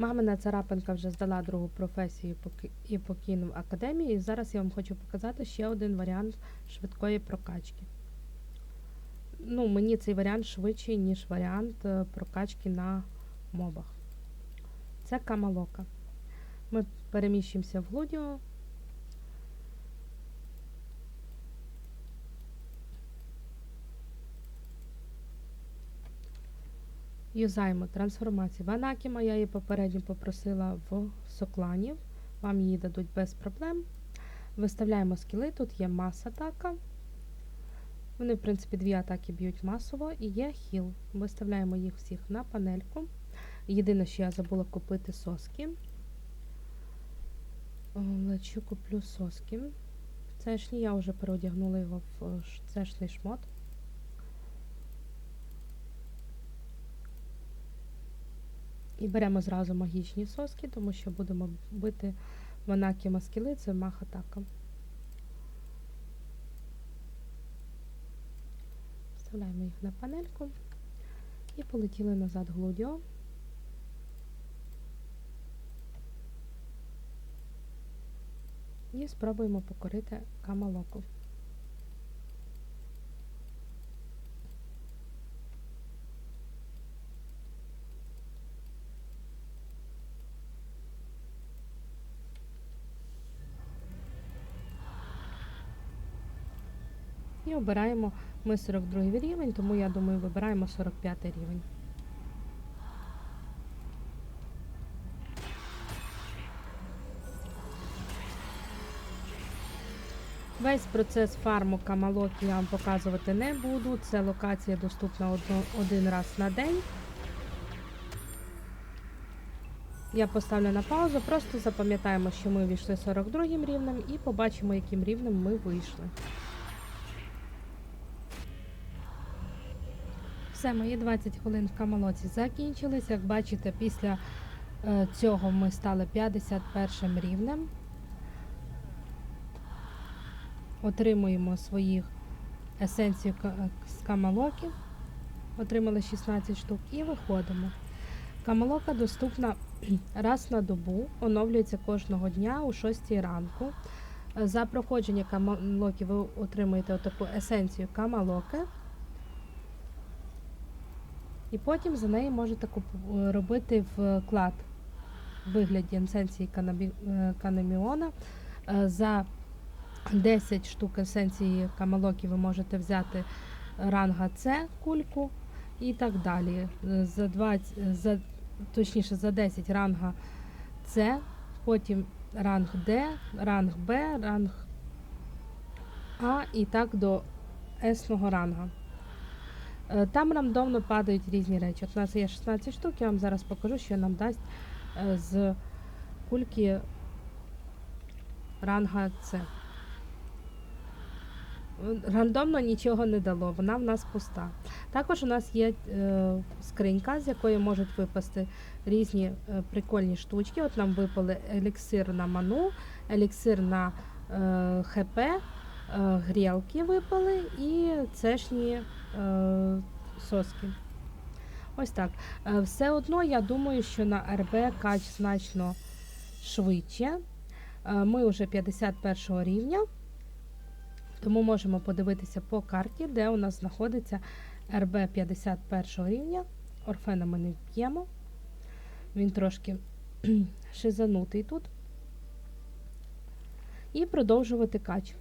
Мамина царапинка вже здала другу професію і покинув академію. І зараз я вам хочу показати ще один варіант швидкої прокачки. Ну, мені цей варіант швидший, ніж варіант е, прокачки на мобах. Це камалока. Ми переміщуємося в Глудіо. Юзаємо трансформацію в Анакіма. Я її попередньо попросила в сокланів. Вам її дадуть без проблем. Виставляємо скіли. Тут є маса атака. Вони, в принципі, дві атаки б'ють масово і є хіл. Виставляємо їх всіх на панельку. Єдине, що я забула купити соски. Лечу куплю соски. Цешні я вже переодягнула його в е, цешний шмот. І беремо зразу магічні соски, тому що будемо бити монакі маскіли, це мах атака. Вставляємо їх на панельку і полетіли назад глудіо. І спробуємо покорити камалоку. І обираємо ми 42 рівень, тому я думаю, вибираємо 45 рівень. Весь процес фарму Камалокі я вам показувати не буду. Це локація доступна один раз на день. Я поставлю на паузу, просто запам'ятаємо, що ми війшли 42 рівнем і побачимо, яким рівнем ми вийшли. Все, мої 20 хвилин в Камалоці закінчились. Як бачите, після е, цього ми стали 51 рівнем. Отримуємо своїх есенцію з камалоків. Отримали 16 штук і виходимо. Камалока доступна раз на добу, оновлюється кожного дня о 6 ранку. Е, За проходження камалоків ви отримуєте отаку есенцію камалоки. І потім за неї можете е, робити вклад в вигляді есенції е, канеміона. Е, За 10 штук есенції камалокі ви можете взяти ранга С кульку і так далі. Е, За 20, е, за, точніше за 10 ранга С, потім ранг Д, ранг Б, ранг А і так до есного ранга. Е, Там рандомно падають різні речі. От у нас є 16 штук, я вам зараз покажу, що нам дасть е, з кульки ранга С. Рандомно нічого не дало, вона в нас пуста. Також у нас є е, скринька, з якої можуть випасти різні е, прикольні штучки. От нам випали еліксир на ману, еліксир на е, ХП, грілки випали і цешні е, соски. Ось так. Е, все одно я думаю, що на РБ кач значно швидше. Е, ми вже 51 рівня. Тому можемо подивитися по карті, де у нас знаходиться РБ 51 рівня. Орфена ми не вб'ємо. Він трошки шизанутий тут. І продовжувати кач.